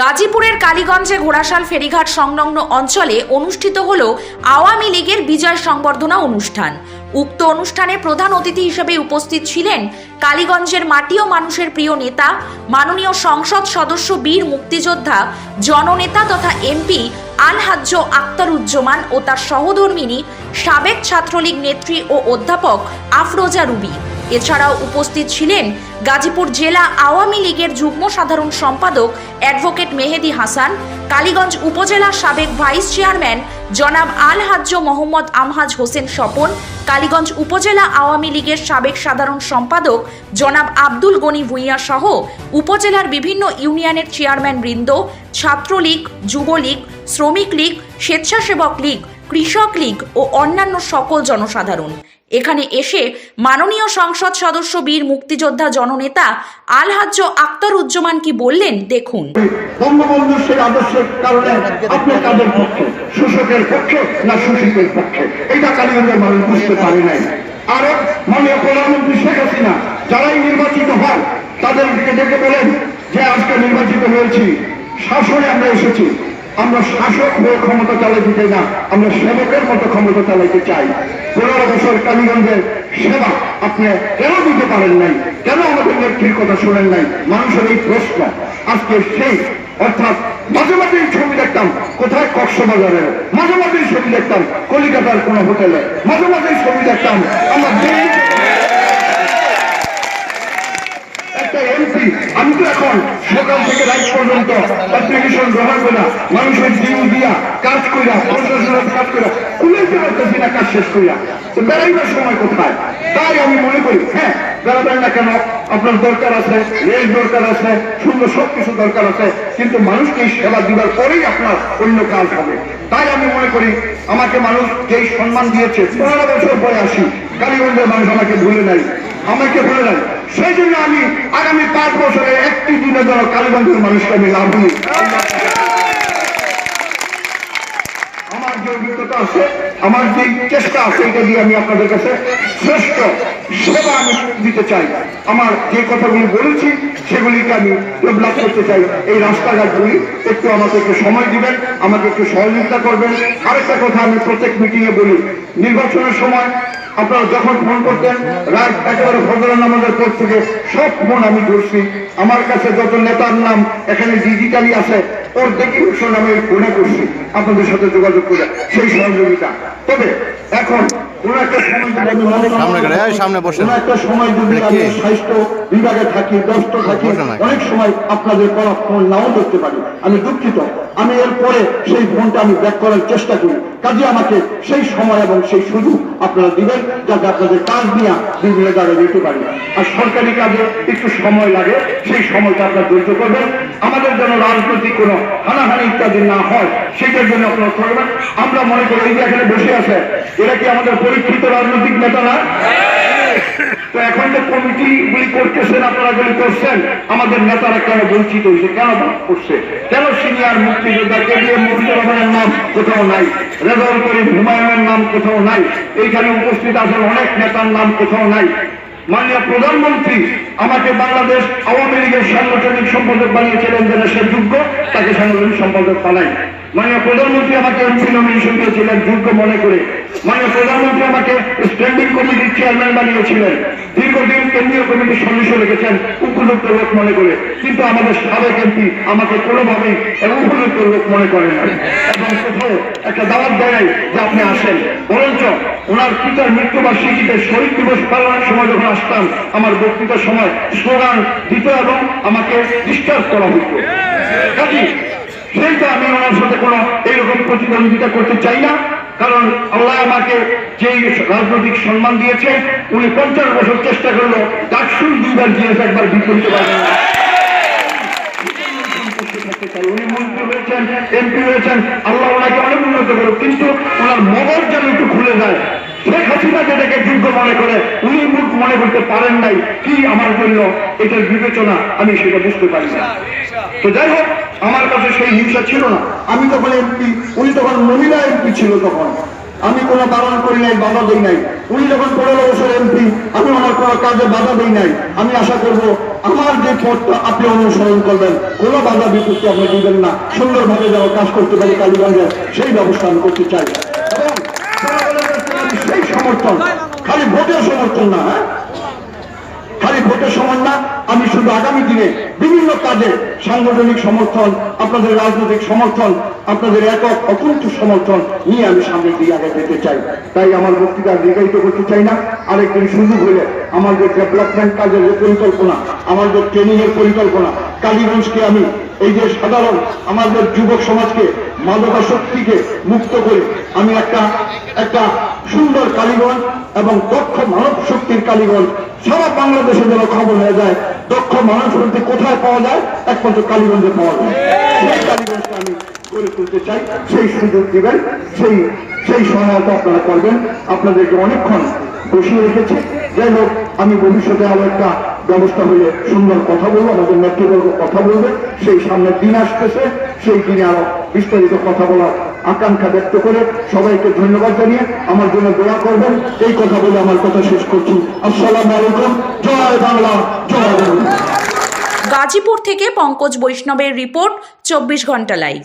গাজীপুরের কালীগঞ্জে ঘোড়াশাল ফেরিঘাট সংলগ্ন অঞ্চলে অনুষ্ঠিত হল আওয়ামী লীগের বিজয় সংবর্ধনা অনুষ্ঠান। উক্ত অনুষ্ঠানে প্রধান অতিথি হিসেবে উপস্থিত ছিলেন কালীগঞ্জের মাটি ও মানুষের প্রিয় নেতা, মাননীয় সংসদ সদস্য বীর মুক্তিযোদ্ধা, জননেতা তথা এমপি আলহাজ্জ আক্তারুজ্জামান ও তার সহধর্মিনী, সাবেক ছাত্রলীগ নেত্রী ও অধ্যাপক আফরোজা রুবি। এছাড়াও উপস্থিত ছিলেন গাজীপুর জেলা আওয়ামী লীগের যুগ্ম সাধারণ সম্পাদক অ্যাডভোকেট মেহেদি হাসান, কালীগঞ্জ উপজেলা সাবেক ভাইস চেয়ারম্যান জনাব আল হাজ্জ মোহাম্মদ আমহাজ হোসেন স্বপন, কালীগঞ্জ উপজেলা আওয়ামী লীগের সাবেক সাধারণ সম্পাদক জনাব আব্দুল গনি ভূঁইয়া সহ উপজেলার বিভিন্ন ইউনিয়নের চেয়ারম্যান বৃন্দ, ছাত্রলীগ, যুবলীগ, শ্রমিক লীগ, স্বেচ্ছাসেবক লীগ, কৃষক লীগ ও অন্যান্য সকল জনসাধারণ। এখানে এসে মাননীয় সংসদ সদস্য, বীর মুক্তিযোদ্ধা জননেতা আলহাজ্য আক্তার আক্তারুজ্জামান কি বললেন? দেখুন। বঙ্গবন্ধুর সেই আদর্শের কারণে আপনি কাদের পক্ষে? শোষকের পক্ষে না শোষিতের পক্ষে? এটা মানুষ বুঝতে নাই। আর মাননীয় প্রধানমন্ত্রী শেখ হাসিনা, যারাই নির্বাচিত তাদেরকে ডেকে বলেন যে, আজকে নির্বাচিত হয়েছি, শাসনে আমরা এসেছি। আমরা শাসক হয়ে ক্ষমতা চালাইতে চাই না, আমরা সেবকের মতো ক্ষমতা চালাইতে চাই। পনেরো বছর কালীগঞ্জের সেবা আপনি কেন দিতে পারেন নাই? কেন আমাদের নেত্রীর কথা শোনেন নাই? মানুষের এই প্রশ্ন। আজকে সেই, অর্থাৎ মাঝে মাঝে এই ছবি দেখতাম, কোথায় কক্সবাজারে মাঝে মাঝে এই ছবি দেখতাম, কলিকাতার কোন হোটেলে। মাঝে মাঝে এই ছবি দেখতাম, আমার একটা এমপি, আমি তো এখন রাত পর্যন্ত অ্যাপ্লিকেশন গ্রহণ করে মানুষের জীব দিয়া কাজ কইরা, প্রশাসনের কাজ কইরা কুলাইতে পারতেছি না কাজ শেষ কইরা। তো বেড়াইবার সময় কোথায়? তাই আমি মনে করি হ্যাঁ বেড়াবেন না কেন? আপনার দরকার আছে, রেল দরকার আছে, সুন্দর সব কিছু দরকার আছে, কিন্তু মানুষকে সেবা দিবার পরেই আপনার অন্য কাজ হবে। তাই আমি মনে করি, আমাকে মানুষ যেই সম্মান দিয়েছে, পনেরো বছর পরে আসি কালীগঞ্জের মানুষ আমাকে ভুলে নাই। আমাকে ভুলে নাই। সেই জন্য আমি আগামী পাঁচ বছরে একটি দিনে জন্য কালীগঞ্জের মানুষকে আমি লাভ নিই অভিজ্ঞতা আছে, আমার যে চেষ্টা আছে, এটা দিয়ে আমি আপনাদের কাছে শ্রেষ্ঠ সেবা আমি দিতে চাই। আমার যে কথাগুলি বলেছি, সেগুলিকে আমি ডেভেলপ করতে চাই। এই রাস্তাঘাটগুলি একটু আমাকে একটু সময় দিবেন, আমাকে একটু সহযোগিতা করবেন। আরেকটা কথা আমি প্রত্যেক মিটিংয়ে বলি, নির্বাচনের সময় আপনারা যখন ফোন করতেন, রাত একেবারে ফজরের নামাজের পর থেকে সব ফোন আমি ধরছি। আমার কাছে যত নেতার নাম এখানে ডিজিটালি আছে ওর দেখি ভীষণ আমি ফোনে করছি আপনাদের সাথে যোগাযোগ করে সেই সহযোগিতা। তবে এখন কোন একটা সময় মনে সামনে করে, এই সামনে বসে। কোনো একটা সময় যদি স্বাস্থ্য বিভাগে থাকি ব্যস্ত থাকি অনেক সময় আপনাদের করা ফোন নাও ধরতে পারি। আমি দুঃখিত। আমি এরপরে সেই ফোনটা আমি ব্যাক করার চেষ্টা করি। কাজে আমাকে সেই সময় এবং সেই সুযোগ আপনারা দিবেন যাতে আপনাদের কাজ নিয়ে বিভিন্ন জায়গায় যেতে পারি। আর সরকারি কাজে একটু সময় লাগে সেই সময়টা আপনারা ধৈর্য করবেন আমাদের যেন রাজনৈতিক কোনো হানাহানি ইত্যাদি না হয় সেটার জন্য আপনারা করবেন আমরা মনে করি এই যে এখানে বসে আছে এরা কি আমাদের পরীক্ষিত রাজনৈতিক নেতা না? তো এখন তো কমিটি গুলি করতেছেন, আপনারা গুলি করছেন। আমাদের নেতারা কেন বঞ্চিত হয়েছে? কেন বাদ করছে? কেন সিনিয়র মুক্তিযোদ্ধা কে দিয়ে মুজিবুর রহমানের নাম কোথাও নাই? রেজাউল করিম হুমায়ুনের নাম কোথাও নাই? এইখানে উপস্থিত আছেন অনেক নেতার নাম কোথাও নাই? মাননীয় প্রধানমন্ত্রী আমাকে বাংলাদেশ আওয়ামী লীগের সাংগঠনিক সম্পাদক বানিয়েছিলেন যেন সে যোগ্য, তাকে সাংগঠনিক সম্পাদক বানাই। মাননীয় প্রধানমন্ত্রী আমাকে নমিনেশন দিয়েছিলেন, যোগ্য মনে করে। মাননীয় প্রধানমন্ত্রী আমাকে স্ট্যান্ডিং কমিটির চেয়ারম্যান বানিয়েছিলেন। দীর্ঘদিন কেন্দ্রীয় কমিটির সদস্য রেখেছেন, উপযুক্ত লোক মনে করে। কিন্তু আমাদের সাবেক এমপি আমাকে কোনোভাবেই উপযুক্ত লোক মনে করেন না। এবং কোথাও একটা দাওয়াত দেয় যে আপনি আসেন। বরঞ্চ ওনার পিতার মৃত্যুবার্ষিকীতে শহীদ দিবস পালনের সময় যখন আসতাম আমার বক্তৃতার সময় স্লোগান দিত এবং আমাকে ডিস্টার্ব করা হতো। কাজী, সেইটা আমি ওনার সাথে কোনো এইরকম প্রতিদ্বন্দ্বিতা করতে চাই না, কারণ আল্লাহ আমাকে যেই রাজনৈতিক সম্মান দিয়েছে, উনি পঞ্চাশ বছর চেষ্টা করল ডাকসুল দুইবার দিয়েছে একবার বিপরীতে পারবেন এমপি হয়েছেন, আল্লাহ ওনাকে অনেক উন্নত করুক, কিন্তু ওনার মগজ যেন একটু খুলে যায় শেখ যোগ্য মনে করে উনি মুখ মনে করতে পারেন নাই। কি আমার জন্য এটার বিবেচনা আমি সেটা বুঝতে পারি না। তো যাই হোক, আমার কাছে সেই হিংসা ছিল না। আমি তখন এমপি উনি তখন মহিলা এমপি ছিল তখন, আমি কোনো বারণ করি নাই, বাধা দিই নাই। উনি যখন পনেরো বছর এমপি আমি আমার কোনো কাজে বাধা দিই নাই। আমি আশা করব, আমার যে পথটা আপনি অনুসরণ করবেন, কোনো বাধা বিপত্তি আপনি দিবেন না। সুন্দরভাবে যেন কাজ করতে পারি কালীগঞ্জে, সেই ব্যবস্থা আমি করতে চাই এবং জনগণের কাছ থেকে আমি সেই সমর্থন। খালি ভোটের সমর্থন না হ্যাঁ? খালি ভোটের সময় না, আমি শুধু আগামী দিনে বিভিন্ন কাজে সাংগঠনিক সমর্থন, আপনাদের রাজনৈতিক সমর্থন, আপনাদের একক অকুণ্ঠ সমর্থন নিয়ে আমি সামনের দিকে আগে যেতে চাই। তাই আমার বক্তৃতা দীর্ঘায়িত করতে চাই না। আরেকদিন সুযোগ হলে আমার যে ডেভেলপমেন্ট কাজের যে পরিকল্পনা, আমার যে ট্রেনিং এর পরিকল্পনা, কালীগঞ্জকে আমি এই যে সাধারণ আমাদের যুবক সমাজকে মাদকাসক্তিকে মুক্ত করে আমি একটা একটা সুন্দর কালীগঞ্জ এবং দক্ষ মানব শক্তির কালীগঞ্জ সারা বাংলাদেশে যেন খবর হয়ে যায়। দক্ষ মানব শক্তি কোথায় পাওয়া যায়? একমাত্র কালীগঞ্জে পাওয়া যায়। সেই কালীগঞ্জকে আমি গড়ে তুলতে চাই। সেই সুযোগ দিবেন, সেই সেই সহায়তা আপনারা করবেন। আপনাদেরকে অনেকক্ষণ বসিয়ে রেখেছি। যাই হোক, আমি ভবিষ্যতে আরও একটা ব্যবস্থা হলে সুন্দর কথা বলব আমাদের নেতৃবর্গ কথা বলবে। সেই সামনের দিন আসতেছে, সেই দিনে আরও বিস্তারিত কথা বলার আকাঙ্ক্ষা ব্যক্ত করে সবাইকে ধন্যবাদ জানিয়ে আমার জন্য দোয়া করবেন। এই কথা বলে আমার কথা শেষ করছি। আসসালামু আলাইকুম, জয় বাংলা, জয় গাজীপুর থেকে পঙ্কজ বৈষ্ণবের রিপোর্ট, চব্বিশ ঘণ্টা লাইভ।